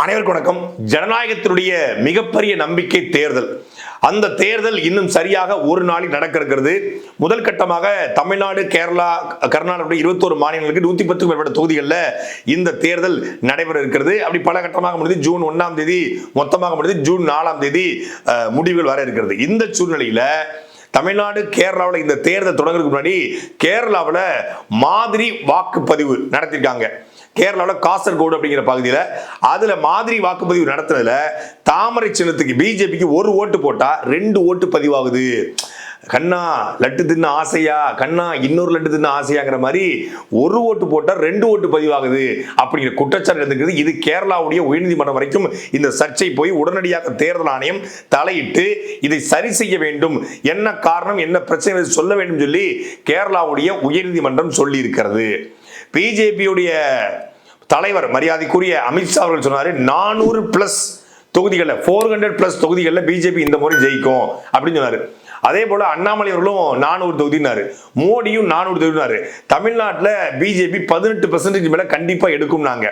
அனைவருக்கும் வணக்கம். ஜனநாயகத்தினுடைய மிகப்பெரிய நம்பிக்கை தேர்தல். அந்த தேர்தல் இன்னும் சரியாக ஒரு நாளில் நடக்க இருக்கிறது முதல் கட்டமாக தமிழ்நாடு கேரளா கர்நாடகா இருபத்தோரு மாநிலங்களுக்கு நூத்தி பத்துக்கும் மேற்பட்ட தொகுதிகளில் இந்த தேர்தல் நடைபெற இருக்கிறது அப்படி பல கட்டமாக முடிந்து ஜூன் ஒன்னாம் தேதி மொத்தமாக முடிந்து ஜூன் நாலாம் தேதி முடிவுகள் வர இருக்கிறது. இந்த சூழ்நிலையில தமிழ்நாடு கேரளாவில் இந்த தேர்தல் தொடங்குறதுக்கு முன்னாடி கேரளாவில் மாதிரி வாக்குப்பதிவு நடத்திருக்காங்க. கேரளாவில் காசர்கோடு அப்படிங்கிற பகுதியில் அதில் மாதிரி வாக்குப்பதிவு நடத்துனதுல தாமரை சின்னத்துக்கு பிஜேபிக்கு ஒரு ஓட்டு போட்டால் ரெண்டு ஓட்டு பதிவாகுது. கண்ணா லட்டு தின்ன ஆசையா? கண்ணா இன்னொரு லட்டு தின்ன ஆசையாங்கிற மாதிரி ஒரு ஓட்டு போட்டால் ரெண்டு ஓட்டு பதிவாகுது. அப்படிங்கிற குற்றச்சாட்டு இருந்துக்கிறது இது கேரளாவுடைய உயர்நீதிமன்றம் வரைக்கும் இந்த சர்ச்சை போய் உடனடியாக தேர்தல் ஆணையம் தலையிட்டு இதை சரி செய்ய வேண்டும். என்ன காரணம் என்ன பிரச்சனை சொல்ல வேண்டும் சொல்லி கேரளாவுடைய உயர்நீதிமன்றம் சொல்லி இருக்கிறது பிஜேபியுடைய தலைவர் மரியாதைக்குரிய அமித்ஷா அவர்கள் சொன்னாரு நானூறு பிளஸ் தொகுதிகளில் ஃபோர் ஹண்ட்ரட் பிளஸ் தொகுதிகளில் பிஜேபி இந்த முறை ஜெயிக்கும் அப்படின்னு சொன்னாரு. அதே போல அண்ணாமலை அவர்களும் நானூறு தொகுதினாரு மோடியும் நானூறு தொகுதினாரு தமிழ்நாட்டில் பிஜேபி பதினெட்டு பெர்சன்டேஜ் மேல கண்டிப்பா எடுக்கும்னாங்க.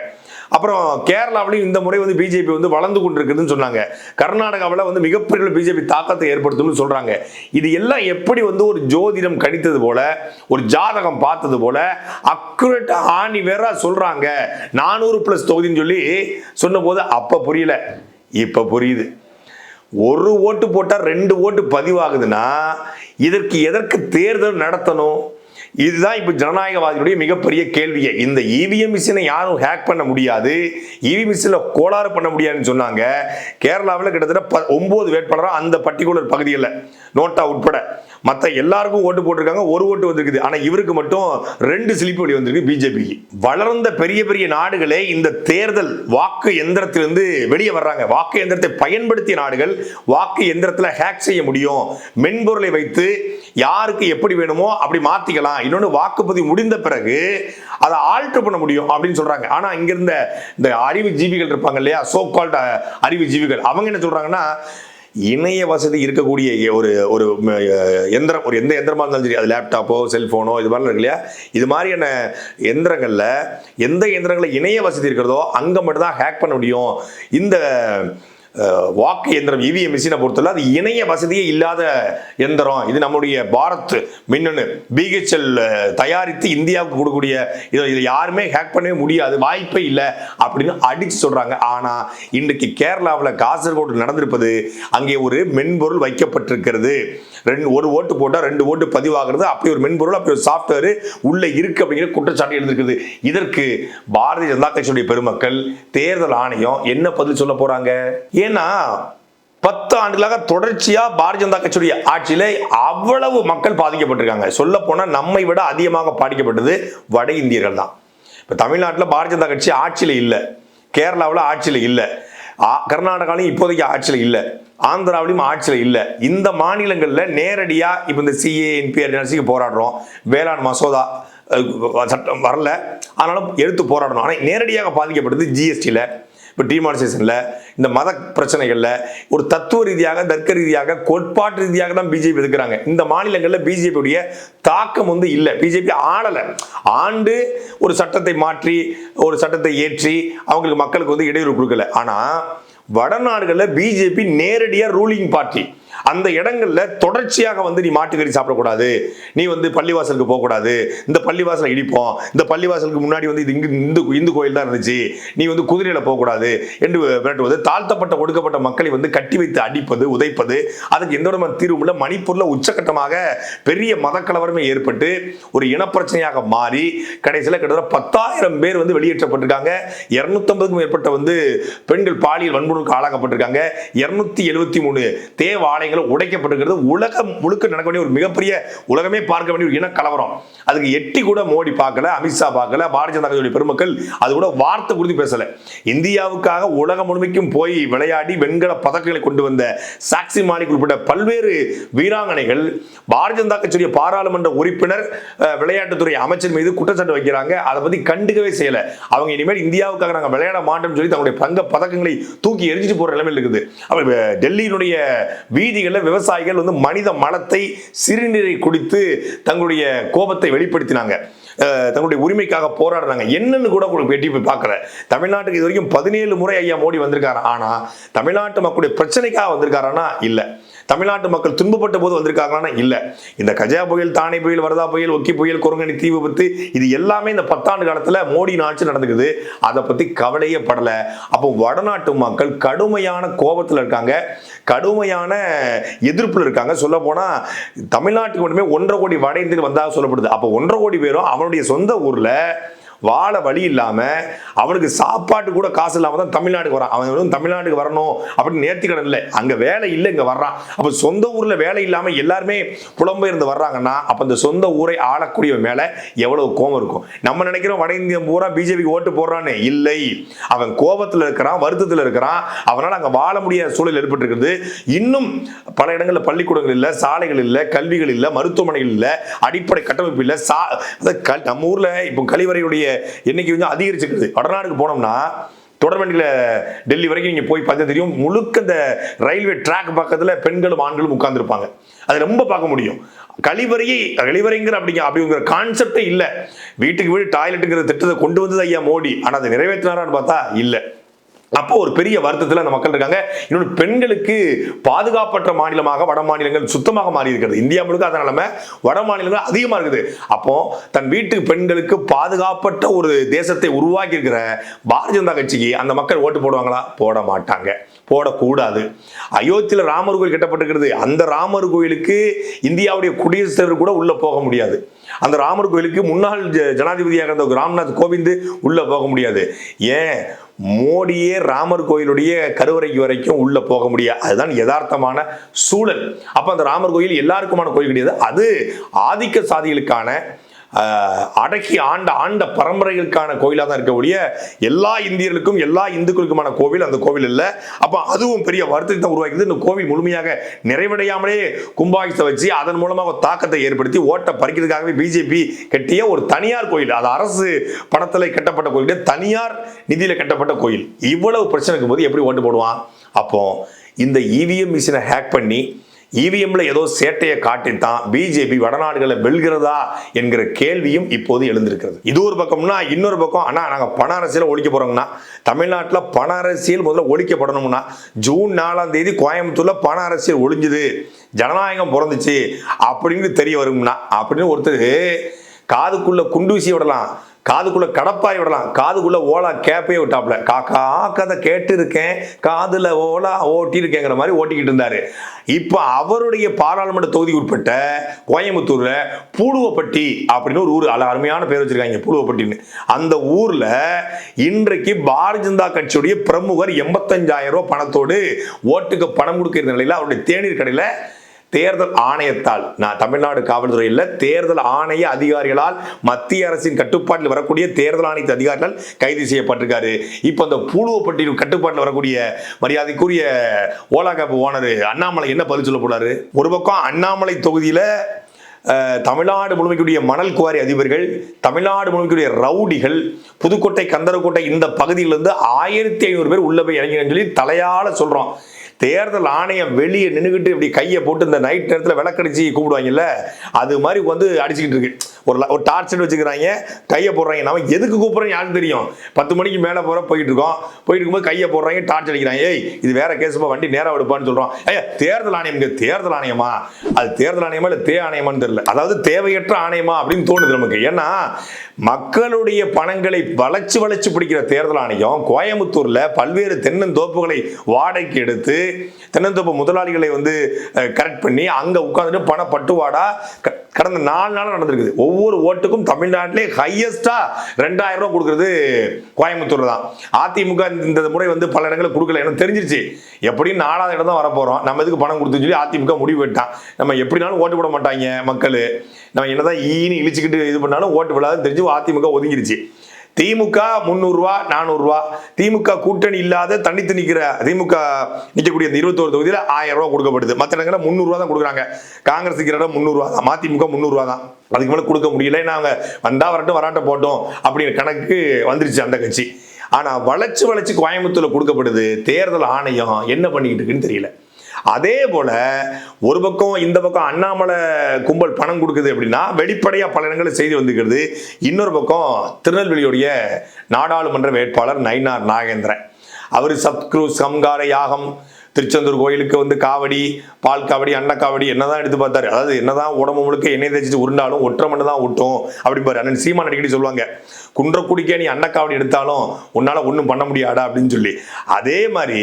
அப்புறம் கேரளாவிலையும் இந்த முறை வந்து பிஜேபி வந்து வளர்ந்து கொண்டிருக்குதுன்னு சொன்னாங்க. கர்நாடகாவில் வந்து மிகப்பெரிய பிஜேபி தாக்கத்தை ஏற்படுத்தும்னு சொல்கிறாங்க இது எல்லாம் எப்படி வந்து ஒரு ஜோதிடம் கணித்தது போல ஒரு ஜாதகம் பார்த்தது போல அக்குரேட்டாக ஆணி வேற சொல்கிறாங்க நானூறு ப்ளஸ் தொகுதின்னு சொல்லி சொன்னபோது அப்போ புரியல. இப்போ புரியுது. ஒரு ஓட்டு போட்டால் ரெண்டு ஓட்டு பதிவாகுதுன்னா இதற்கு எதற்கு தேர்தல் நடத்தணும்? இதுதான் இப்போ ஜனநாயகவாதியுடைய மிகப்பெரிய கேள்வியை. இந்த இவிஎம் மிஷினை யாரும் ஹேக் பண்ண முடியாது. இவி மிஷினில் கோளாறு பண்ண முடியாதுன்னு சொன்னாங்க. கேரளாவில் கிட்டத்தட்ட ப ஒன்பது வேட்பாளராக அந்த பர்டிகுலர் பகுதியில் நோட்டா உட்பட. மற்ற எல்லாருக்கும் ஓட்டு போட்டிருக்காங்க ஒரு ஓட்டு வந்திருக்குது. ஆனால் இவருக்கு மட்டும் ரெண்டு சிலிப்பு வழி வந்திருக்கு பிஜேபிக்கு வளர்ந்த பெரிய பெரிய நாடுகளே இந்த தேர்தல் வாக்கு எந்திரத்திலிருந்து வெளியே வர்றாங்க. வாக்கு எந்திரத்தை பயன்படுத்திய நாடுகள் வாக்கு எந்திரத்தில் ஹேக் செய்ய முடியும். மென்பொருளை வைத்து யாருக்கு எப்படி வேணுமோ அப்படி மாற்றிக்கலாம் இன்னொன்று வாக்குப்பதிவு முடிந்த பிறகு அதை ஆல்ட்ரு பண்ண முடியும் அப்படின்னு சொல்றாங்க. ஆனால் இங்கிருந்த இந்த அறிவு ஜீவிகள் இருப்பாங்க இல்லையா? சோ கால்ட் அறிவு ஜீவிகள். அவங்க என்ன சொல்றாங்கன்னா இணைய வசதி இருக்கக்கூடிய ஒரு ஒரு எந்திரம் ஒரு எந்த எந்திரமா இருந்தாலும் சரி அது லேப்டாப்போ செல்போனோ இது மாதிரிலாம் இருக்கு இல்லையா? இது மாதிரியான எந்திரங்களில் எந்த எந்திரங்களில் இணைய வசதி இருக்கிறதோ அங்கே மட்டும்தான் ஹேக் பண்ண முடியும். இந்த வாக்கு எந்திரம் இவிஎம் மிஷினை பொறுத்தவரை அது இணைய வசதியே இல்லாத எந்திரம் இது நம்முடைய பாரத் மின்னணு பிஹெச்எல் தயாரித்து இந்தியாவுக்கு கொடுக்கக்கூடிய இதை இதை யாருமே ஹேக் பண்ணவே முடியாது வாய்ப்பே இல்லை அப்படின்னு அடிச்சு சொல்கிறாங்க ஆனால் இன்றைக்கு கேரளாவில் காசர்கோடு நடந்திருப்பது அங்கே ஒரு மென்பொருள் வைக்கப்பட்டிருக்கிறது. ரெண்டு ஒரு ஓட்டு போட்டால் ரெண்டு ஓட்டு பதிவாகிறது அப்படி ஒரு மென்பொருள் அப்படி ஒரு சாஃப்ட்வேர் உள்ளே இருக்கு அப்படிங்கிற குற்றச்சாட்டு இருந்திருக்குது இதற்கு பாரதிய ஜனதா கட்சியுடைய பெருமக்கள் தேர்தல் ஆணையம் என்ன பதில் சொல்ல போகிறாங்க ஏன்னா பத்து ஆண்டுகளாக தொடர்ச்சியா பாரதிய ஜனதா கட்சியுடைய ஆட்சியில அவ்வளவு மக்கள் பாதிக்கப்பட்டிருக்காங்க. சொல்ல போனா நம்மை விட அதிகமாக பாதிக்கப்பட்டது வட இந்தியர்கள் தான். இப்ப தமிழ்நாட்டில் பாரதிய ஜனதா கட்சி ஆட்சியில இல்லை. கேரளாவில் ஆட்சியில இல்லை. கர்நாடகாலையும் இப்போதைக்கு ஆட்சியில் இல்லை. ஆந்திராவிலையும் ஆட்சியில் இல்லை. இந்த மாநிலங்களில் நேரடியாக இப்போ இந்த சிஏ என்பிஆர் போராடுறோம். வேளாண் மசோதா சட்டம் வரல. ஆனாலும் எடுத்து போராடணும். ஆனால் நேரடியாக பாதிக்கப்பட்டது ஜிஎஸ்டியில் இப்போ டிமானிசேஷனில் இந்த மத பிரச்சனைகளில் ஒரு தத்துவ ரீதியாக தர்க்க ரீதியாக கோட்பாட்டு ரீதியாக தான் பிஜேபி எதுக்குறாங்க? இந்த மாநிலங்களில் பிஜேபியுடைய தாக்கம் வந்து இல்லை. பிஜேபி ஆளலை. ஆண்டு ஒரு சட்டத்தை மாற்றி ஒரு சட்டத்தை ஏற்றி அவங்களுக்கு மக்களுக்கு வந்து இடையூறு கொடுக்கல. ஆனால் வடநாடுகளில் பிஜேபி நேரடியாக ரூலிங் பார்ட்டி அந்த இடங்கள்ல தொடர்ச்சியாக வந்து நீ மாட்டுக்கறி சாப்பிடக்கூடாது. நீ வந்து பள்ளிவாசலுக்கு போகக்கூடாது. இந்த பள்ளிவாசலை இடிப்போம். இந்த பள்ளிவாசலுக்கு முன்னாடி வந்து இது இங்கு இந்து இந்து கோயில் தான் இருந்துச்சு. நீ வந்து குதிரையில போகக்கூடாது என்று விரட்டுவது. தாழ்த்தப்பட்ட ஒடுக்கப்பட்ட மக்களை வந்து கட்டி வைத்து அடிப்பது உதைப்பது. அதுக்கு எந்த விதமான தீர்வும் இல்லை. மணிப்பூர்ல உச்சக்கட்டமாக பெரிய மதக்கலவரமே ஏற்பட்டு ஒரு இனப்பிரச்சனையாக மாறி கடைசியில் கிட்டத்தட்ட பத்தாயிரம் பேர் வந்து வெளியேற்றப்பட்டிருக்காங்க. இருநூத்தம்பதுக்கும் மேற்பட்ட வந்து பெண்கள் பாலியல் வன்முறைக்கு ஆளாக்கப்பட்டிருக்காங்க. இருநூத்தி எழுபத்தி மூணு நியாயங்களும் உடைக்கப்பட்டிருக்கிறது உலகம் முழுக்க நடக்க வேண்டிய ஒரு மிகப்பெரிய உலகமே பார்க்க வேண்டிய ஒரு இனக்கலவரம். அதுக்கு எட்டி கூட மோடி பார்க்கல அமித்ஷா பார்க்கல பாரதிய ஜனதா கட்சியுடைய பெருமக்கள் அது கூட வார்த்தை குறித்து பேசல. இந்தியாவுக்காக உலகம் முழுமைக்கும் போய் விளையாடி வெண்கல பதக்கங்களை கொண்டு வந்த சாக்சி மாலிக் உட்பட பல்வேறு வீராங்கனைகள் பாரதிய ஜனதா கட்சியுடைய பாராளுமன்ற உறுப்பினர் விளையாட்டுத்துறை அமைச்சர் மீது குற்றச்சாட்டு வைக்கிறாங்க. அதை பத்தி கண்டுக்கவே செய்யல. அவங்க இனிமேல் இந்தியாவுக்காக நாங்கள் விளையாட மாட்டோம்னு சொல்லி தங்களுடைய பங்க பதக்கங்களை தூக்கி எரிஞ்சிட்டு போற நிலைமையில் இருக்குது. டெல்லியினுடைய வீதி செய்திகளில் விவசாயிகள் வந்து மனித மலத்தை சிறுநீரை குடித்து தங்களுடைய கோபத்தை வெளிப்படுத்தினாங்க. அஹ், தங்களுடைய உரிமைக்காக போராடுறாங்க. என்னன்னு கூட உங்களுக்கு வெட்டி போய் பார்க்கல. தமிழ்நாட்டுக்கு இது வரைக்கும் பதினேழு முறை ஐயா மோடி வந்திருக்காரு. ஆனா தமிழ்நாட்டு மக்களுடைய பிரச்சனைக்காக வந்திருக்காரானா இல்ல. தமிழ்நாட்டு மக்கள் துன்பப்பட்ட போது வந்திருக்காங்களான்னா இல்லை. இந்த கஜா புயல் தானே புயல் வரதா புயல் ஒக்கி புயல் குரங்கணி தீ விபத்து இது எல்லாமே இந்த பத்தாண்டு காலத்தில் மோடி ஆட்சி நடந்துக்குது. அதை பற்றி கவலையே படலை. அப்போ வடநாட்டு மக்கள் கடுமையான கோபத்தில் இருக்காங்க. கடுமையான எதிர்ப்பில் இருக்காங்க. சொல்ல போனால் தமிழ்நாட்டுக்கு மட்டுமே ஒன்றரை கோடி வட இந்தியர் வந்தாக சொல்லப்படுது. அப்போ ஒன்றரை கோடி பேரும் அவனுடைய சொந்த ஊரில் வாழ வழி இல்லாமல் அவனுக்கு சாப்பாட்டு கூட காசு இல்லாமல் தான் தமிழ்நாட்டுக்கு வரான். அவன் வந்து தமிழ்நாட்டுக்கு வரணும் அப்படின்னு நேர்த்திக்கடன் இல்லை. அங்கே வேலை இல்லை இங்கே வர்றான். அப்போ சொந்த ஊரில் வேலை இல்லாமல் எல்லாருமே புலம்பெயர்ந்து வர்றாங்கன்னா அப்போ இந்த சொந்த ஊரை ஆளக்கூடிய மேலே எவ்வளவு கோபம் இருக்கும். நம்ம நினைக்கிறோம் வட இந்தியம் பூரா பிஜேபிக்கு ஓட்டு போடுறான்னு இல்லை. அவன் கோபத்தில் இருக்கிறான் வருத்தத்தில் இருக்கிறான். அவனால் அங்கே வாழ முடியாத சூழல் ஏற்பட்டிருக்கிறது. இன்னும் பல இடங்களில் பள்ளிக்கூடங்கள் இல்லை சாலைகள் இல்லை கல்விகள் இல்லை மருத்துவமனைகள் இல்லை அடிப்படை கட்டமைப்பு இல்லை. சா கல்- நம்ம ஊரில் இப்போ கழிவறையுடைய எண்ணிக்கை கொஞ்சம் அதிகரிச்சிருக்குது வடநாடுக்கு போனோம்னா தொடர்வண்டியில் டெல்லி வரைக்கும் நீங்கள் போய் பார்த்தா தெரியும் முழுக்க இந்த ரயில்வே ட்ராக் பக்கத்தில் பெண்களும் ஆண்களும் உட்காந்துருப்பாங்க அது ரொம்ப பார்க்க முடியும். கழிவறையை கழிவறைங்கிற அப்படிங்க அப்படிங்கிற கான்செப்டே இல்லை. வீட்டுக்கு வீடு டாய்லெட்டுங்கிற திட்டத்தை கொண்டு வந்தது ஐயா மோடி. ஆனால் அதை நிறைவேற்றினாரான்னு பார்த்தா இல்லை. அப்போ ஒரு பெரிய வருத்தத்தில் அந்த மக்கள் இருக்காங்க. இன்னொன்று பெண்களுக்கு பாதுகாப்பற்ற மாநிலமாக வட மாநிலங்கள் சுத்தமாக மாறி இருக்கிறது. இந்தியா முழுக்க அதன் நிலைமை. வட மாநிலங்கள் அதிகமாக இருக்குது. அப்போ தன் வீட்டு பெண்களுக்கு பாதுகாப்பற்ற ஒரு தேசத்தை உருவாக்கி இருக்கிற பாரதிய ஜனதா கட்சிக்கு அந்த மக்கள் ஓட்டு போடுவாங்களா? போட மாட்டாங்க. போடக்கூடாது. அயோத்தியில் ராமர் கோயில் கட்டப்பட்டிருக்கிறது. அந்த ராமர் கோயிலுக்கு இந்தியாவுடைய குடியரசுத் தலைவர் கூட உள்ளே போக முடியாது. அந்த ராமர் கோயிலுக்கு முன்னாள் ஜ- ஜனாதிபதியாக இருந்த ராம்நாத் கோவிந்த் உள்ளே போக முடியாது. ஏன்? மோடியே ராமர் கோயிலுடைய கருவறைக்கு வரைக்கும் உள்ளே போக முடியாது. அதுதான் யதார்த்தமான சூழல். அப்போ அந்த ராமர் கோயில் எல்லாருக்குமான கோயில் கிடையாது. அது ஆதிக்க சாதிகளுக்கான அடக்கி ஆண்ட ஆண்ட பரம்பரைகளுக்கான கோயிலாக தான் இருக்கக்கூடிய எல்லா இந்தியர்களுக்கும் எல்லா இந்துக்களுக்குமான கோவில் அந்த கோவில் இல்லை. அப்போ அதுவும் பெரிய வருத்தத்தை தான் உருவாக்கிது. இந்த கோவில் முழுமையாக நிறைவடையாமலே கும்பாபிஷத்தை வச்சு அதன் மூலமாக தாக்கத்தை ஏற்படுத்தி ஓட்டை பறிக்கிறதுக்காகவே பிஜேபி கட்டிய ஒரு தனியார் கோயில். அது அரசு பணத்தில் கட்டப்பட்ட கோயில். தனியார் நிதியில் கட்டப்பட்ட கோயில். இவ்வளவு பிரச்சனைக்கும் போது எப்படி ஓட்டு போடுவான்? அப்போ இந்த இவிஎம் மிஷினை ஹேக் பண்ணி இவிஎம்ல ஏதோ சேட்டையை காட்டித்தான் பிஜேபி வடநாடுகளை வெல்கிறதா என்கிற கேள்வியும் இப்போது எழுந்திருக்கிறது. இது ஒரு பக்கம்னா இன்னொரு பக்கம் ஆனால் நாங்க பண அரசியலை ஒழிக்க போறோம்னா தமிழ்நாட்டில் பண அரசியல் முதல்ல ஒழிக்கப்படணும்னா ஜூன் நாலாம் தேதி கோயம்புத்தூர்ல பண அரசியல் ஒழிஞ்சுது ஜனநாயகம் பிறந்துச்சு அப்படின்னு தெரிய வரும்னா அப்படின்னு ஒருத்தர் காதுக்குள்ள குண்டூசி விடலாம். காதுக்குள்ள கடப்பாய் விடலாம். காதுக்குள்ள ஓலா கேப்பே விட்டாப்ல காக்கா கதை கேட்டு இருக்கேன் காதுல ஓலா ஓட்டியிருக்கேங்கிற மாதிரி ஓட்டிக்கிட்டு இருந்தாரு. இப்போ அவருடைய பாராளுமன்ற தொகுதி உட்பட்ட கோயம்புத்தூர்ல பூடுவப்பட்டி அப்படின்னு ஒரு ஊர். அல அருமையான பேர் வச்சிருக்காங்க பூடுவப்பட்டின்னு அந்த ஊர்ல இன்றைக்கு பாரதிய ஜனதா கட்சியுடைய பிரமுகர் எண்பத்தஞ்சாயிரம் ரூபாய் பணத்தோடு ஓட்டுக்கு பணம் கொடுக்கிற நிலையில் அவருடைய தேநீர் கடையில் தேர்தல் ஆணையத்தால் நான் தமிழ்நாடு காவல்துறையில் தேர்தல் ஆணைய அதிகாரிகளால் மத்திய அரசின் கட்டுப்பாட்டில் வரக்கூடிய தேர்தல் ஆணையத்து அதிகாரிகள் கைது செய்யப்பட்டிருக்காரு. இப்போ அந்த பூலுவப்பட்டியில் கட்டுப்பாட்டில் வரக்கூடிய மரியாதைக்குரிய ஓலா கேப் ஓனர் அண்ணாமலை என்ன பதில் சொல்ல போறாரு? ஒரு பக்கம் அண்ணாமலை தொகுதியில் தமிழ்நாடு முழுமைக்குரிய மணல் குவாரி அதிபர்கள் தமிழ்நாடு முழுமைக்குரிய ரவுடிகள் புதுக்கோட்டை கந்தரக்கோட்டை இந்த பகுதியிலிருந்து ஆயிரத்தி ஐநூறு பேர் உள்ள போய் இறங்கினு சொல்லி தலையால சொல்றோம். தேர்தல் ஆணையம் வெளியே நின்றுக்கிட்டு இப்படி கையை போட்டு இந்த நைட் நேரத்தில் விளக்கடிச்சு கூப்பிடுவாங்கல்ல அது மாதிரி வந்து அடிச்சுக்கிட்டு இருக்கு. ஒரு ஒரு டார்ச்சுன்னு வச்சுக்கிறாங்க கையை போடுறாங்க. நம்ம எதுக்கு கூப்பிட்றோம் யாரும் தெரியும். பத்து மணிக்கு மேலே போகிற போயிட்டு இருக்கோம். போயிட்டு இருக்கும்போது கையை போடுறாங்க டார்ச் அடிக்கிறாங்க. ஏய் இது வேற கேஸுமா வண்டி நேராக எடுப்பான்னு சொல்கிறோம் ஐயா தேர்தல் ஆணையம் தேர்தல் ஆணையமா? அது தேர்தல் ஆணையமா இல்லை தே ஆணையமான்னு தெரியல. அதாவது தேவையற்ற ஆணையமா அப்படின்னு தோணுது நமக்கு. ஏன்னா மக்களுடைய பணங்களை வளைச்சு வளைச்சு பிடிக்கிற தேர்தல் ஆணையம் கோயம்புத்தூர்ல பல்வேறு தென்னந்தோப்புகளை வாடகைக்கு எடுத்து தென்னந்தோப்பு முதலாளிகளை வந்து கரெக்ட் பண்ணி அங்க உட்காந்துட்டு பண பட்டுவாடா கடந்த நாலு நாள் நடந்திருக்குது. ஒவ்வொரு ஓட்டுக்கும் தமிழ்நாட்டிலே ஹையஸ்டா ரெண்டாயிரம் ரூபாய் கொடுக்கறது கோயம்புத்தூர் தான். அதிமுக இந்த- இந்த முறை வந்து பல இடங்களில் கொடுக்கல. எனக்கு தெரிஞ்சிருச்சு. எப்படியும் நாலாவது இடம் தான் வரப்போறோம். நம்ம இதுக்கு பணம் கொடுத்து சொல்லி அதிமுக முடிவு விட்டான் நம்ம எப்படினாலும் ஓட்டு போட மாட்டாங்க மக்கள். நம்ம என்னதான் ஈன்னு இழிச்சுக்கிட்டு இது பண்ணாலும் ஓட்டு விடாதுன்னு தெரிஞ்சு அதிமுக ஒதுங்கிருச்சு. திமுக முந்நூறுரூவா நானூறுரூவா திமுக கூட்டணி இல்லாத தனித்து நிற்கிற திமுக நிற்கக்கூடிய இந்த இருபத்தோரு தொகுதியில் ஆயிரம் ரூபா கொடுக்கப்படுது. மற்ற இடங்களில் முந்நூறுரூவா தான் கொடுக்குறாங்க. காங்கிரஸ் இருக்கிற இடம் முந்நூறுரூவா தான். மதிமுக முந்நூறுரூவா தான். அதுக்கு மேலே கொடுக்க முடியல. நாங்கள் வந்தா வரட்டும் வராட்டம் போட்டோம் அப்படிங்கிற கணக்கு வந்துருச்சு அந்த கட்சி. ஆனால் வளைச்சு வளைச்சு கோயம்புத்தூரில் கொடுக்கப்படுது. தேர்தல் ஆணையம் என்ன பண்ணிக்கிட்டு இருக்குன்னு தெரியல. அதே போல ஒரு பக்கம் இந்த பக்கம் அண்ணாமலை கும்பல் பணம் கொடுக்குது அப்படின்னா வெளிப்படையா பல இடங்களில் செய்தி வந்துக்கிறது இன்னொரு பக்கம் திருநெல்வேலியுடைய நாடாளுமன்ற வேட்பாளர் நயினார் நாகேந்திரன். அவர் சத்குரு சம்கார யாகம் திருச்செந்தூர் கோயிலுக்கு வந்து காவடி பால் காவடி அன்ன காவடி என்னதான் எடுத்து பார்த்தாரு. அதாவது என்னதான் உடம்பு முழுக்க எண்ணெய் தேய்ச்சிட்டு உருண்டாலும் ஒற்றை மண்ணு தான் ஒட்டும் அப்படிம்பாரு அண்ணன் சீமான் அடிக்கடி சொல்லுவாங்க. குன்றக்குடிக்கே நீ அன்னக்காவடி எடுத்தாலும் உன்னால் ஒன்றும் பண்ண முடியாடா அப்படின்னு சொல்லி. அதே மாதிரி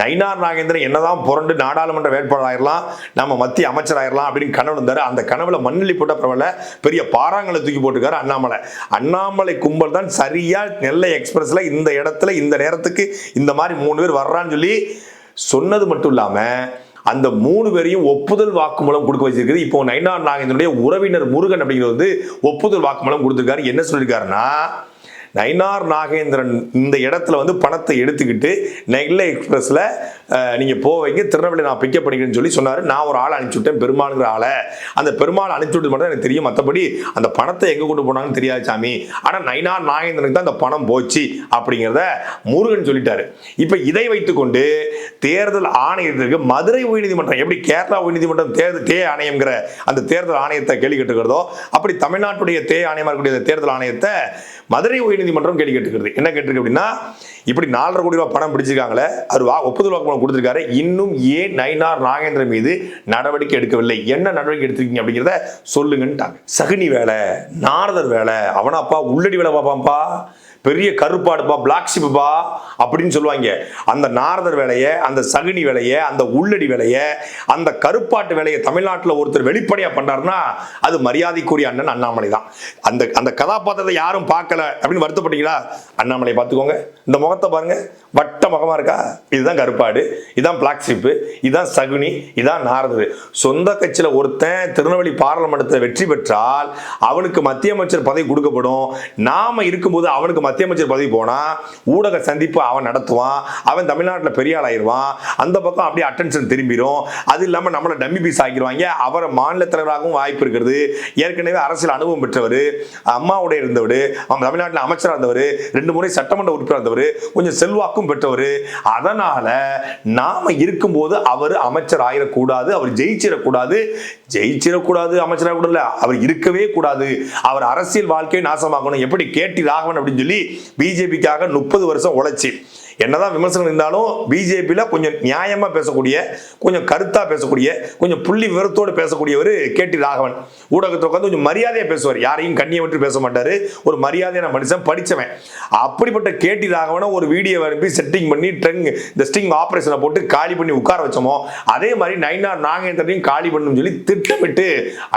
நயினார் நாகேந்திரன் என்னதான் புரண்டு நாடாளுமன்ற வேட்பாளர் ஆயிரலாம் நம்ம மத்திய அமைச்சர் ஆயிரலாம் அப்படின்னு கனவு இருந்தார். அந்த கனவுல மண்ணெளி போட்ட பரவாயில்ல பெரிய பாறாங்களை தூக்கி போட்டுக்காரு அண்ணாமலை. அண்ணாமலை கும்பல் தான் சரியா நெல்லை எக்ஸ்பிரஸ்ல இந்த இடத்துல இந்த நேரத்துக்கு இந்த மாதிரி மூணு பேர் வர்றான்னு சொல்லி சொன்னது மட்டும் இல்லாமல் அந்த மூணு பேரையும் ஒப்புதல் வாக்குமூலம் கொடுக்க வச்சிருக்குது இப்போ நயனார் நாகேந்திரனுடைய உறவினர் முருகன் அப்படிங்கிறது வந்து ஒப்புதல் வாக்குமூலம் கொடுத்திருக்காரு. என்ன சொல்லியிருக்காருன்னா நயினார் நாகேந்திரன் இந்த இடத்துல வந்து பணத்தை எடுத்துக்கிட்டு நெல்லை எக்ஸ்பிரஸில் நீங்கள் போவீங்க திருநெல்வேலி நான் பிக்கப் பண்ணிக்கிறேன்னு சொல்லி சொன்னார். நான் ஒரு ஆளை அனுப்பிச்சுட்டேன் பெருமாளுங்கிற ஆளை. அந்த பெருமாள் அனுப்பிச்சு மட்டும் எனக்கு தெரியும். மற்றபடி அந்த பணத்தை எங்கே கொண்டு போனாங்கன்னு தெரியாது சாமி. ஆனால் நயினார் நாகேந்திரனுக்கு தான் அந்த பணம் போச்சு அப்படிங்கிறத முருகன் சொல்லிட்டாரு. இப்போ இதை வைத்துக்கொண்டு தேர்தல் ஆணையத்திற்கு மதுரை உயர்நீதிமன்றம் எப்படி கேரளா உயர்நீதிமன்றம் தேர்தல் தே ஆணையம்ங்கிற அந்த தேர்தல் ஆணையத்தை கேள்வி கேட்டுக்கிறதோ அப்படி தமிழ்நாட்டுடைய தே ஆணையமாக இருக்கக்கூடிய அந்த தேர்தல் ஆணையத்தை மதுரை உயர்நீதிமன்றம் கேள்வி கேட்டுக்கிறது என்ன கேட்டிருக்கு அப்படின்னா இப்படி நாலரை கோடி ரூபாய் பணம் பிடிச்சிருக்காங்களே அவர் வா ஒப்புதல் வாக்குமூலம் கொடுத்துருக்காரு. இன்னும் ஏன் நயினார் நாகேந்திரன் மீது நடவடிக்கை எடுக்கவில்லை. என்ன நடவடிக்கை எடுத்திருக்கீங்க அப்படிங்கிறத சொல்லுங்கன்ட்டாங்க. சகுனி வேலை நாரதர் வேலை அவனாப்பா உள்ளடி வேலை பார்ப்பான்ப்பா. பெரிய கருப்பாடுப்பா பிளாக் ஷிப்புப்பா அப்படின்னு சொல்லுவாங்க. அந்த நாரதர் வேலையை அந்த சகுனி வேலையை அந்த உள்ளடி வேலையை அந்த கருப்பாட்டு வேலையை தமிழ்நாட்டில் ஒருத்தர் வெளிப்படையாக பண்ணாருன்னா அது மரியாதைக்குரிய அண்ணன் அண்ணாமலை தான். அந்த அந்த கதாபாத்திரத்தை யாரும் பார்க்கல அப்படின்னு வருத்தப்பட்டீங்களா? அண்ணாமலை பார்த்துக்கோங்க. இந்த முகத்தை பாருங்க. வட்ட முகமாக இருக்கா? இதுதான் கருப்பாடு இதுதான் பிளாக்ஷிப்பு இதுதான் சகுனி இதுதான் நாரதர். சொந்த கட்சியில் ஒருத்தன் திருநெல்வேலி பாராளுமன்றத்தில் வெற்றி பெற்றால் அவனுக்கு மத்திய அமைச்சர் பதவி கொடுக்கப்படும். நாம் இருக்கும்போது அவனுக்கு மத்திய அமைச்சர் பதவி போனால் ஊடக சந்திப்பு அவன் நடத்துவான் அவன் தமிழ்நாட்டில் பெரிய ஆள் ஆயிடுவான். அந்த பக்கம் அப்படியே அட்டென்ஷன் திரும்பிடும் அது இல்லாமல் நம்மளை டம்மி பீஸ் ஆக்கிடுவாங்க. அவரை மாநில தலைவராகவும் வாய்ப்பு இருக்கிறது. ஏற்கனவே அரசியல் அனுபவம் பெற்றவர் அம்மாவுடைய இருந்தவர் அவன் தமிழ்நாட்டில் அமைச்சராக இருந்தவர் ரெண்டு முறை சட்டமன்ற உறுப்பினர் இருந்தவர் கொஞ்சம் செல்வாக்கும் பெற்றவர். அதனால நாம இருக்கும்போது அவர் அமைச்சர் ஆயிடக்கூடாது அவர் ஜெயிச்சிடக்கூடாது ஜெயிச்சிடக்கூடாது அமைச்சராக கூட இல்லை அவர் இருக்கவே கூடாது. அவர் அரசியல் வாழ்க்கையை நாசமாக்கணும். எப்படி கேட்டி ராகவன் அப்படின்னு சொல்லி பிஜேபிக்காக முப்பது வருஷம் உழைச்சி. என்னதான் விமர்சனம் இருந்தாலும் பிஜேபியில் கொஞ்சம் நியாயமாக பேசக்கூடிய கொஞ்சம் கருத்தாக பேசக்கூடிய கொஞ்சம் புள்ளி விவரத்தோடு பேசக்கூடியவர் கேட்டி ராகவன். ஊடகத்தில் உட்காந்து கொஞ்சம் மரியாதையாக பேசுவார். யாரையும் கண்ணியை விட்டு பேச மாட்டார். ஒரு மரியாதையான மனுஷன் படித்தவன் அப்படிப்பட்ட கேட்டி ராகவனை ஒரு வீடியோ அனுப்பி செட்டிங் பண்ணி ட்ரெங் இந்த ஸ்டிங் ஆப்ரேஷனை போட்டு காலி பண்ணி உட்கார வச்சோமோ அதே மாதிரி நைனார் நாகேந்திரனையும் காலி பண்ணணும்னு சொல்லி திட்டமிட்டு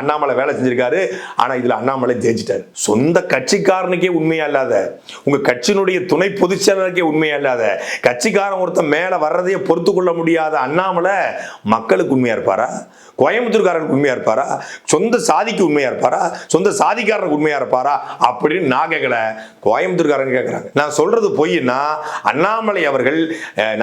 அண்ணாமலை வேலை செஞ்சிருக்காரு. ஆனால் இதில் அண்ணாமலை ஜெயிச்சிட்டார். சொந்த கட்சிக்காரனுக்கே உண்மையா இல்லாத உங்கள் கட்சியினுடைய துணை பொதுச் செயலருக்கே உண்மையா இல்லாத கட்சிக்காரன் ஒருத்தன் மேல வர்றதையே பொறுத்து கொள்ள முடியாத அண்ணாமலை மக்களுக்கு உண்மையாக இருப்பாரா? கோயம்புத்தூர்காரனுக்கு உண்மையா இருப்பாரா? சொந்த சாதிக்கு உண்மையா இருப்பாரா? சொந்த சாதிக்காரனுக்கு உண்மையா இருப்பாரா? அப்படின்னு நான் கேட்கல கோயம்புத்தூர்காரன் கேட்கறாங்க நான் சொல்றது பொய்னா அண்ணாமலை அவர்கள்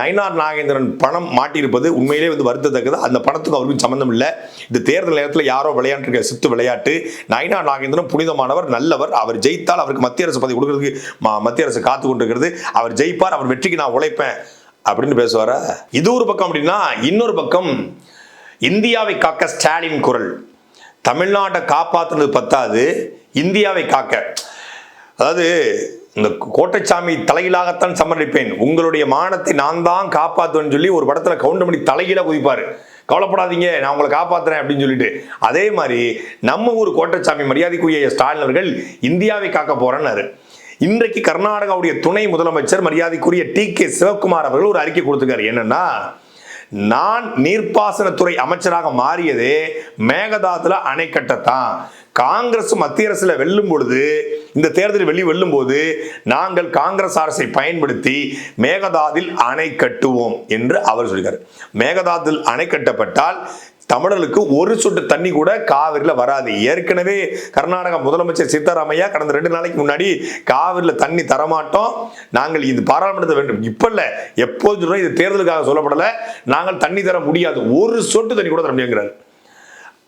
நயனார் நயினார் நாகேந்திரன் பணம் மாட்டியிருப்பது உண்மையிலே வந்து வருத்தத்தக்கது. அந்த பணத்துக்கு அவருக்கும் சம்மந்தம் இல்லை. இந்த தேர்தல் நேரத்தில் யாரோ விளையாட்டு சித்து விளையாட்டு. நயனார் நாகேந்திரன் புனிதமானவர் நல்லவர். அவர் ஜெயித்தால் அவருக்கு மத்திய அரசு பதவி கொடுக்கறதுக்கு மத்திய அரசு காத்து கொண்டிருக்கிறது. அவர் ஜெயிப்பார் அவர் வெற்றிக்கு நான் உழைப்பேன். அப்படின்னு பேசுவாரா? இது ஒரு பக்கம் அப்படின்னா இன்னொரு பக்கம் இந்தியாவை காக்க ஸ்டாலின் குரல். தமிழ்நாட்டை காப்பாற்றுனது பத்தாது இந்தியாவை காக்க. அதாவது இந்த கோட்டைச்சாமி தலையிலாகத்தான் சமர்ப்பிப்பேன். உங்களுடைய மானத்தை நான் தான் காப்பாற்றுவேன்னு சொல்லி ஒரு படத்தில் கவுண்டமணி தலையில குதிப்பார். கவலைப்படாதீங்க நான் உங்களை காப்பாற்றுறேன் அப்படின்னு சொல்லிட்டு. அதே மாதிரி நம்ம ஊர் கோட்டைச்சாமி மரியாதைக்குரிய ஸ்டாலின் அவர்கள் இந்தியாவை காக்க போறேன்னாரு. இன்றைக்கு கர்நாடகாவுடைய துணை முதலமைச்சர் மரியாதைக்குரிய டி கே சிவகுமார் அவர்கள் ஒரு அறிக்கை கொடுத்துருக்காரு. என்னன்னா நான் நீர்ப்பாசனத்துறை அமைச்சராக மாறியதே மேகதாதுல அணை கட்டத்தான். காங்கிரஸ் மத்திய அரசுல வெல்லும் பொழுது இந்த தேர்தலில் வெளி வெல்லும் போது நாங்கள் காங்கிரஸ் அரசை பயன்படுத்தி மேகதாதில் அணை கட்டுவோம் என்று அவர் சொல்கிறார் மேகதாதில் அணை கட்டப்பட்டால் தமிழர்களுக்கு ஒரு சொட்டு தண்ணி கூட காவிரியில் வராது. ஏற்கனவே கர்நாடகா முதலமைச்சர் சித்தராமையா கடந்த ரெண்டு நாளைக்கு முன்னாடி காவிரியில் தண்ணி தரமாட்டோம். நாங்கள் இது பாராளுமன்றத்தை வேண்டும். இப்போ இல்லை எப்போது சொல்கிறோம் இது தேர்தலுக்காக சொல்லப்படலை. நாங்கள் தண்ணி தர முடியாது. ஒரு சொட்டு தண்ணி கூட தர முடியுங்கிறார்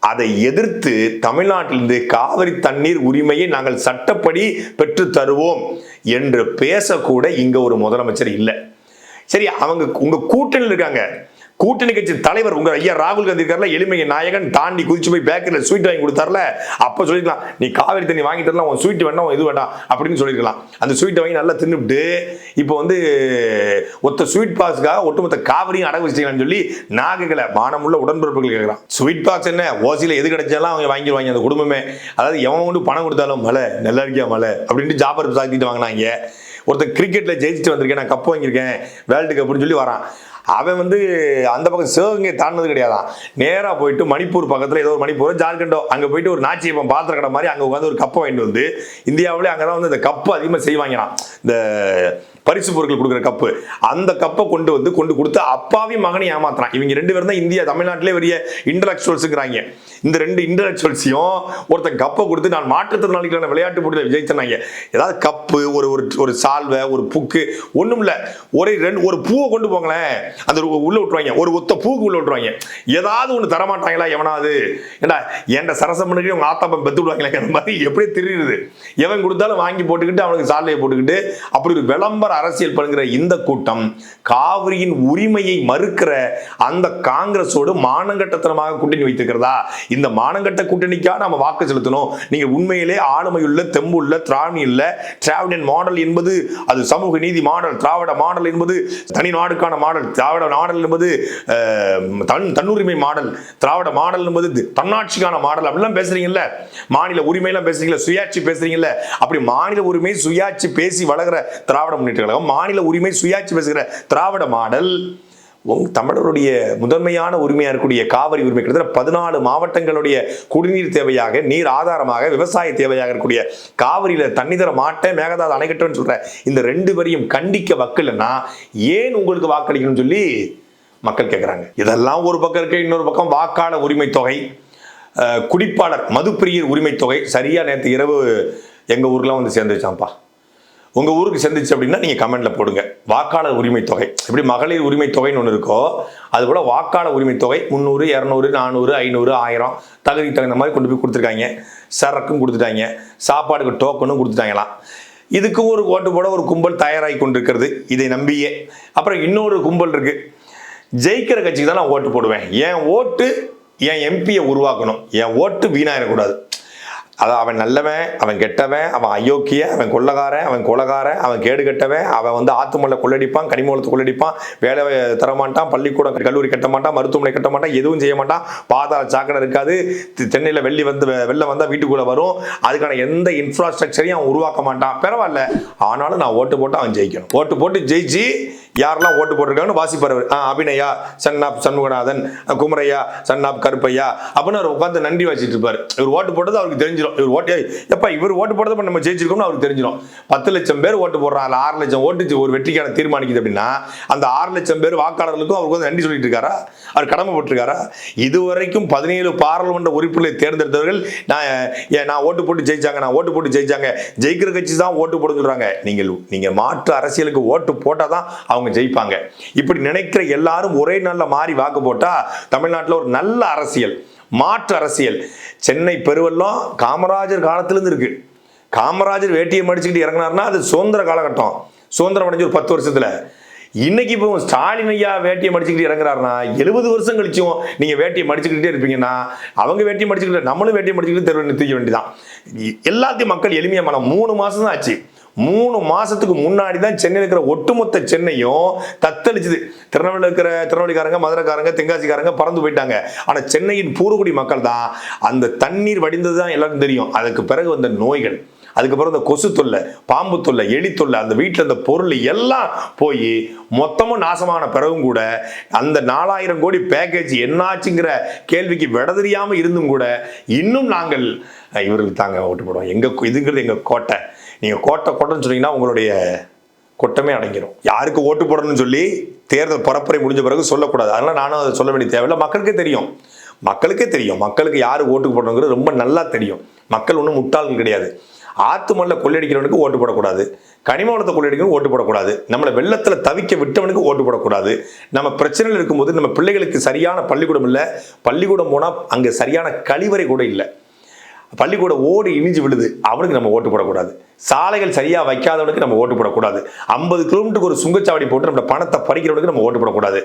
அதை எதிர்த்து தமிழ்நாட்டிலிருந்து காவிரி தண்ணீர் உரிமையை நாங்கள் சட்டப்படி பெற்று தருவோம் என்று பேசக்கூட இங்க ஒரு முதலமைச்சர் இல்லை. சரி அவங்க உங்க கூட்டணியில் இருக்காங்க. கூட்டணி கட்சி தலைவர் உங்க ஐயா ராகுல் காந்தி இருக்கார்ல எளிமையை நாயகன் தாண்டி குதிச்சு போய் பேக்கரியில் ஸ்வீட் வாங்கி கொடுத்தாருல அப்ப சொல்லிக்கலாம் நீ காவிரி தண்ணி வாங்கி தரலாம் உன் ஸ்வீட் வேண்டாம் உன் இது வேண்டாம் அப்படின்னு சொல்லியிருக்கலாம் அந்த ஸ்வீட்டை வாங்கி நல்லா தின்னுட்டு இப்போ வந்து ஒத்த ஸ்வீட் பாக்ஸுக்காக ஒட்டுமொத்த காவிரியும் அடகு வச்சிட்டீங்கன்னு சொல்லி நாகங்களை மானமுள்ள உடன்பிறப்புகள் கேட்குறான். ஸ்வீட் பாக்ஸ் என்ன? ஓசியில் எது கிடைச்சாலும் அவங்க வாங்கிடுவாங்க அந்த குடும்பமே. அதாவது எவன் கொண்டு பணம் கொடுத்தாலும் மலை நல்லா இருக்கியா மலை அப்படின்ட்டு ஜாபர் சாத்திட்டு வாங்கினாங்க. ஒருத்தர் கிரிக்கெட்டில் ஜெயிச்சுட்டு வந்திருக்கேன் நான் கப்பு வாங்கியிருக்கேன் வேர்ல்டு கப்னு சொல்லி வரான். அவன் வந்து அந்த பக்கம் சிவகங்கை தாண்டினது கிடையாதான். நேராக போயிட்டு மணிப்பூர் பக்கத்தில் ஏதோ ஒரு மணிப்பூர் ஜார்க்கண்டோ அங்கே போயிட்டு ஒரு நாச்சியப்பன் பாத்திர கடை மாதிரி அங்கே உட்காந்து ஒரு கப்பை வாங்கிட்டு வந்து இந்தியாவிலே அங்கே தான் வந்து இந்த கப்பு அதிகமாக செய்வாங்களாம். இந்த பரிசு பொருட்கள் கொடுக்குற கப்பு. அந்த கப்பை கொண்டு வந்து கொண்டு கொடுத்து அப்பாவையும் மகனை ஏமாத்துறான். இவங்க ரெண்டு பேரும் தான் இந்தியா தமிழ்நாட்டிலே பெரிய இன்டலெக்சுவல்ஸுங்கிறாங்க இந்த ரெண்டு இன்டலெக்சுவல்ஸையும் ஒருத்தன் கப்பை கொடுத்து நான் மாற்றுத்திறனாளிகளான விளையாட்டு போட்டியில் விஜயித்தனாங்க ஏதாவது கப்பு ஒரு ஒரு ஒரு சால்வை ஒரு புக்கு ஒன்றும் இல்லை. ஒரே ரெண்டு ஒரு பூவை கொண்டு போங்களேன். அந்த உள்ளே உள்ள விட்டுருவாங்க. ஒரு ஒத்த பூக்கு உள்ள விட்டுருவாங்க. ஏதாவது ஒன்று தரமாட்டாங்களா எவனாவது? ஏண்டா என் சரசமனுக்கு பண்ணிட்டு உங்க ஆத்தாப்பம் பெத்து விடுவாங்களே அந்த மாதிரி எப்படியே தெரியுது எவன் கொடுத்தாலும் வாங்கி போட்டுக்கிட்டு அவனுக்கு சாலையை போட்டுக்கிட்டு அப்படி ஒரு விளம்பர அரசியல் பண்ணுகிற இந்த கூட்டம் காவிரியின் உரிமையை மறுக்கிற அந்த காங்கிரஸோடு மானங்கட்டத்தனமாக கூட்டணி வைத்திருக்கிறதா? இந்த மானங்கட்ட கூட்டணிக்கா நம்ம வாக்கு செலுத்தணும்? நீங்க உண்மையிலே ஆளுமையுள்ள தெம்புள்ள திராணி இல்ல திராவிடன் மாடல் என்பது அது சமூக நீதி மாடல் திராவிட மாடல் என்பது தனி நாடுக்கான மாடல் திராவிட மாடல் என்பது தன் தன்னுரிமை மாடல் திராவிட மாடல் என்பது தன்னாட்சிக்கான மாடல். அப்படிலாம் பேசுறீங்கல்ல? மாநில உரிமையெல்லாம் பேசுறீங்கல்ல? சுயாட்சி பேசுறீங்கல்ல? அப்படி மாநில உரிமை சுயாட்சி பேசி வளர்கிற திராவிட முன்னேற்ற கழகம் மாநில உரிமை சுயாட்சி பேசுகிற திராவிட மாடல். உங் தமிழருடைய முதன்மையான உரிமையாக இருக்கக்கூடிய காவிரி உரிமை கிட்டத்தட்ட பதினாலு மாவட்டங்களுடைய குடிநீர் தேவையாக நீர் ஆதாரமாக விவசாய தேவையாக இருக்கக்கூடிய காவிரியில் தண்ணி தர மாட்டேன் மேகதாது அணைக்கட்டும்னு சொல்கிற இந்த ரெண்டு வரையும் கண்டிக்க வக்கலன்னா ஏன் உங்களுக்கு வாக்களிக்கணும்னு சொல்லி மக்கள் கேட்குறாங்க இதெல்லாம் ஒரு பக்கம் இருக்க இன்னொரு பக்கம் வாக்காளர் உரிமை தொகை அஹ், குடிப்பாளர் மதுப்பிரியர் உரிமை தொகை. சரியா நேற்று இரவு எங்க ஊர்லாம் வந்து சேர்ந்துச்சாம்ப்பா உங்கள் ஊருக்கு சென்றுச்சு அப்படின்னா நீங்கள் கமெண்ட்டில் போடுங்க. வாக்காளர் உரிமை தொகை. எப்படி மகளிர் உரிமை தொகைன்னு ஒன்று இருக்கோ அது போல் வாக்காளர் உரிமை தொகை முந்நூறு இரநூறு நானூறு ஐநூறு ஆயிரம் தகுதி தகுந்த மாதிரி கொண்டு போய் கொடுத்துருக்காங்க. சரக்கும் கொடுத்துட்டாங்க. சாப்பாடுக்கு டோக்கனும் கொடுத்துட்டாங்களாம் இதுக்கு ஒரு ஓட்டு போட ஒரு கும்பல் தயாராகி கொண்டிருக்கிறது. இதை நம்பியே. அப்புறம் இன்னொரு கும்பல் இருக்குது ஜெயிக்கிற கட்சிக்கு தான் நான் ஓட்டு போடுவேன். என் ஓட்டு என் எம்பியை உருவாக்கணும். என் ஓட்டு வீணாயிடக்கூடாது. அதான் அவன் நல்லவன் அவன் கெட்டவன் அவன் அயோக்கிய அவன் கொள்ளக்காரன் அவன் கொலகாரன் அவன் கேடு கெட்டவன் அவன் வந்து ஆத்துமல்ல கொள்ளடிப்பான் கனிமூலத்தை கொள்ளடிப்பான் வேலை தரமாட்டான் பள்ளிக்கூடம் கல்லூரி கட்ட மாட்டான் மருத்துவமனை கட்ட மாட்டான் எதுவும் செய்ய மாட்டான் பாதாள சாக்கடை இருக்காது சென்னையில் வெள்ளி வந்து வெளில வந்தால் வீட்டுக்குள்ளே வரும் அதுக்கான எந்த இன்ஃப்ராஸ்ட்ரக்சரையும் அவன் உருவாக்க மாட்டான். பரவாயில்ல ஆனாலும் நான் ஓட்டு போட்டு அவன் ஜெயிக்கணும். ஓட்டு போட்டு ஜெயிச்சு யாரெல்லாம் ஓட்டு போட்டிருக்காங்கன்னு வாசிப்பார் ஆ அபிநயா சன்னாப் சண்முகநாதன் குமரையா சன்னாப் கருப்பையா அப்படின்னு அவர் உட்காந்து நன்றி வச்சிட்டு இருப்பார். இவர் ஓட்டு போட்டது அவருக்கு தெரிஞ்சிடும் இவர் ஓட்டு எப்ப இவர் ஓட்டு போட்டதை நம்ம ஜெயிச்சிருக்கோம்னு அவருக்கு தெரிஞ்சிடும் பத்து லட்சம் பேர் ஓட்டு போடுறாங்க. அதில் ஆறு லட்சம் ஓட்டு ஒரு வெற்றிக்கான தீர்மானிக்குது அப்படின்னா அந்த ஆறு லட்சம் பேர் வாக்காளர்களுக்கும் அவருக்கு வந்து நன்றி சொல்லிட்டு இருக்காரா? அவர் கடமைப்பட்டிருக்காரா? இதுவரைக்கும் பதினேழு பாராளுமன்ற உறுப்பினர்களை தேர்ந்தெடுத்தவர்கள் நான் ஏன் நான் ஓட்டு போட்டு ஜெயிச்சாங்க நான் ஓட்டு போட்டு ஜெயிச்சாங்க. ஜெயிக்கிற கட்சி தான் ஓட்டு போட சொல்றாங்க. நீங்கள் நீங்கள் மாற்று அரசியலுக்கு ஓட்டு போட்டால் தான் அவங்க ஜெயிப்பாங்க. இப்படி நினைக்கிற எல்லாரும் ஒரே நாளில் மாறி வாக்கு போட்டா தமிழ்நாட்டில் ஒரு நல்ல அரசியல் மாற்று அரசியல். சென்னை பெருவெல்லாம் காமராஜர் காலத்திலிருந்து இருக்கு. காமராஜர் வேட்டியை மடிச்சுக்கிட்டு இறங்கினார்னா அது சுதந்திர காலகட்டம். சுதந்திரம் அடைஞ்ச ஒரு பத்து வருஷத்துல. இன்னைக்கு இப்போ ஸ்டாலின் ஐயா வேட்டியை மடிச்சுக்கிட்டு இறங்குறாருனா எழுபது வருஷம் கழிச்சும் நீங்க வேட்டியை மடிச்சுக்கிட்டே இருப்பீங்கன்னா அவங்க வேட்டியை மடிச்சுக்கிட்டு நம்மளும் வேட்டியை மடிச்சுக்கிட்டு தெருவில் நிறுத்திக்க வேண்டியதான் எல்லாத்தையும் மக்கள் எளிமையா மனம் மூணு மாசம் தான் ஆச்சு. மூணு மாசத்துக்கு முன்னாடி தான் சென்னையில் இருக்கிற ஒட்டுமொத்த சென்னையும் தத்தளிச்சுது. திருநெல்வேலியில் இருக்கிற திருநெல்வேலிக்காரங்க மதுரைக்காரங்க தென்காசிக்காரங்க பறந்து போயிட்டாங்க. ஆனால் சென்னையின் பூர்வகுடி மக்கள் தான் அந்த தண்ணீர் வடிந்தது தான் எல்லாருக்கும் தெரியும். அதுக்கு பிறகு வந்த நோய்கள் அதுக்கப்புறம் இந்த கொசு தொல்லை பாம்பு தொல்லை எலி தொல்லை அந்த வீட்டில் இந்த பொருள் எல்லாம் போய் மொத்தமும் நாசமான பிறகும் கூட அந்த நாலாயிரம் கோடி பேக்கேஜ் என்னாச்சுங்கிற கேள்விக்கு விட தெரியாமல் இருந்தும் கூட இன்னும் நாங்கள் இவர்களுக்கு தாங்க ஓட்டு போடுவோம். எங்கள் இதுங்கிறது எங்கள் கோட்டை. நீங்கள் கோட்டை கோட்டைன்னு சொன்னீங்கன்னா உங்களுடைய கொட்டமே அடங்கிடும் யாருக்கு ஓட்டு போடணும்னு சொல்லி தேர்தல் பரப்புரை முடிஞ்ச பிறகு சொல்லக்கூடாது. அதனால் நானும் அதை சொல்ல வேண்டிய தேவையில்லை. மக்களுக்கே தெரியும். மக்களுக்கே தெரியும். மக்களுக்கு யாரு ஓட்டு போடணுங்கிறது ரொம்ப நல்லா தெரியும். மக்கள் ஒன்றும் முட்டாள்கள் கிடையாது. ஆத்து மண்ணில் கொள்ளையடிக்கிறவனுக்கு ஓட்டு போடக்கூடாது. கனிமவளத்தை கொள்ளையடிக்கிறவனுக்கு ஓட்டு போடக்கூடாது. நம்மளை வெள்ளத்தில் தவிக்க விட்டவனுக்கு ஓட்டு போடக்கூடாது. நம்ம பிரச்சனையில் இருக்கும்போது நம்ம பிள்ளைகளுக்கு சரியான பள்ளிக்கூடம் இல்லை. பள்ளிக்கூடம் போனால் அங்கே சரியான கழிவறை கூட இல்லை. பள்ளிக்கூட ஓடி இணிஞ்சு விழுது. அவனுக்கு நம்ம ஓட்டு போடக்கூடாது. சாலைகள் சரியாக வைக்காதவனுக்கு நம்ம ஓட்டு போடக்கூடாது. ஐம்பது கிலோமீட்டருக்கு ஒரு சுங்கச்சாவடி போட்டு நம்ம பணத்தை பறிக்கிறவனுக்கு நம்ம ஓட்டு போடக்கூடாது.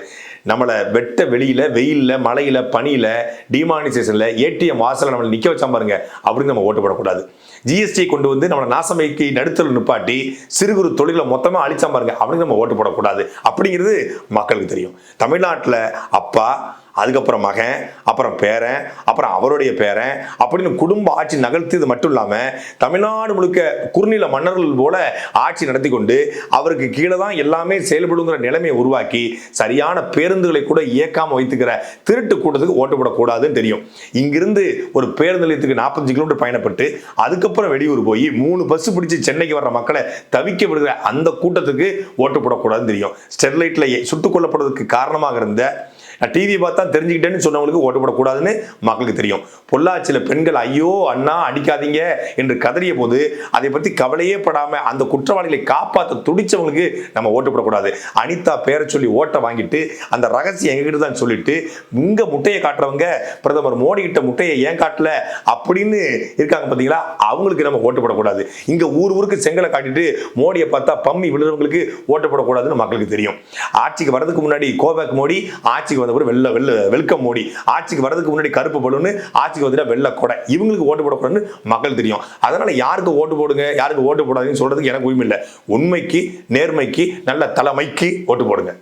நம்மளை வெட்ட வெளியில் வெயிலில் மழையில் பனியில் டிமானிசேஷனில் ஏடிஎம் வாசலில் நம்மளை நிற்க வச்சா பாருங்க அவருக்கு நம்ம ஓட்டு போடக்கூடாது. ஜிஎஸ்டி கொண்டு வந்து நம்மளை நாசமைக்கு நடுத்தல் நிப்பாட்டி சிறு குறு தொழிலை மொத்தமாக அழிச்சா பாருங்க அவனுக்கு நம்ம ஓட்டு போடக்கூடாது. அப்படிங்கிறது மக்களுக்கு தெரியும். தமிழ்நாட்டில் அப்பா அதுக்கப்புறம் மகன் அப்புறம் பேரன் அப்புறம் அவருடைய பேரன் அப்படின்னு குடும்ப ஆட்சி நகர்த்தியது மட்டும் இல்லாமல் தமிழ்நாடு முழுக்க குறுநில மன்னர்கள் போல ஆட்சி நடத்தி கொண்டு அவருக்கு கீழே தான் எல்லாமே செயல்படுங்கிற நிலைமையை உருவாக்கி சரியான பேருந்துகளை கூட இயக்காமல் வைத்துக்கிற திருட்டு கூட்டத்துக்கு ஓட்டு போடக்கூடாதுன்னு தெரியும். இங்கிருந்து ஒரு பேருந்து நிலையத்துக்கு நாற்பத்தஞ்சு கிலோமீட்டர் பயணப்பட்டு அதுக்கப்புறம் வெளியூர் போய் மூணு பஸ் பிடிச்சி சென்னைக்கு வர்ற மக்களை தவிக்க விடுகிற அந்த கூட்டத்துக்கு ஓட்டு போடக்கூடாதுன்னு தெரியும். ஸ்டெர்லைட்ல சுட்டுக் கொல்லப்படுறதுக்கு காரணமாக இருந்த நான் டிவி பார்த்தா தெரிஞ்சுக்கிட்டேன்னு சொன்னவங்களுக்கு ஓட்டு போடக்கூடாதுன்னு மக்களுக்கு தெரியும். பொள்ளாச்சியில் பெண்கள் ஐயோ அண்ணா அடிக்காதீங்க என்று கதறிய போது அதை பற்றி கவலையே படாம அந்த குற்றவாளிகளை காப்பாற்ற துடிச்சவங்களுக்கு நம்ம ஓட்டு போடக்கூடாது அனிதா பேரை சொல்லி ஓட்டை வாங்கிட்டு அந்த ரகசியம் எங்ககிட்ட தான் சொல்லிட்டு இங்க முட்டையை காட்டுறவங்க பிரதமர் மோடி கிட்ட முட்டையை ஏன் காட்டல அப்படின்னு இருக்காங்க பார்த்தீங்களா அவங்களுக்கு நம்ம ஓட்டு போடக்கூடாது இங்க ஊர் ஊருக்கு செங்கலை காட்டிட்டு மோடியை பார்த்தா பம்மி விழுறவங்களுக்கு ஓட்டு போடக்கூடாதுன்னு மக்களுக்கு தெரியும். ஆட்சிக்கு வரதுக்கு முன்னாடி கோபேக் மோடி ஆட்சிக்கு வந்த பிறகு வெள்ள வெள்ள வெல்கம் மோடி. ஆட்சிக்கு வரதுக்கு முன்னாடி கருப்பு பலூன்னு ஆட்சிக்கு வந்துட்டா வெள்ள கொடை. இவங்களுக்கு ஓட்டு போடக்கூடாதுன்னு மக்கள் தெரியும். அதனால யாருக்கு ஓட்டு போடுங்க யாருக்கு ஓட்டு போடாதுன்னு சொல்றதுக்கு எனக்கு உரிமை இல்லை. உண்மைக்கு நேர்மைக்கு நல்ல தலைமைக்கு ஓட்டு போடுங்க.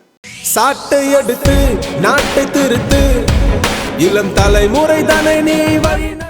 சாட்டை எடுத்து நாட்டை திருத்து. இளம் தலைமுறை தானே நீ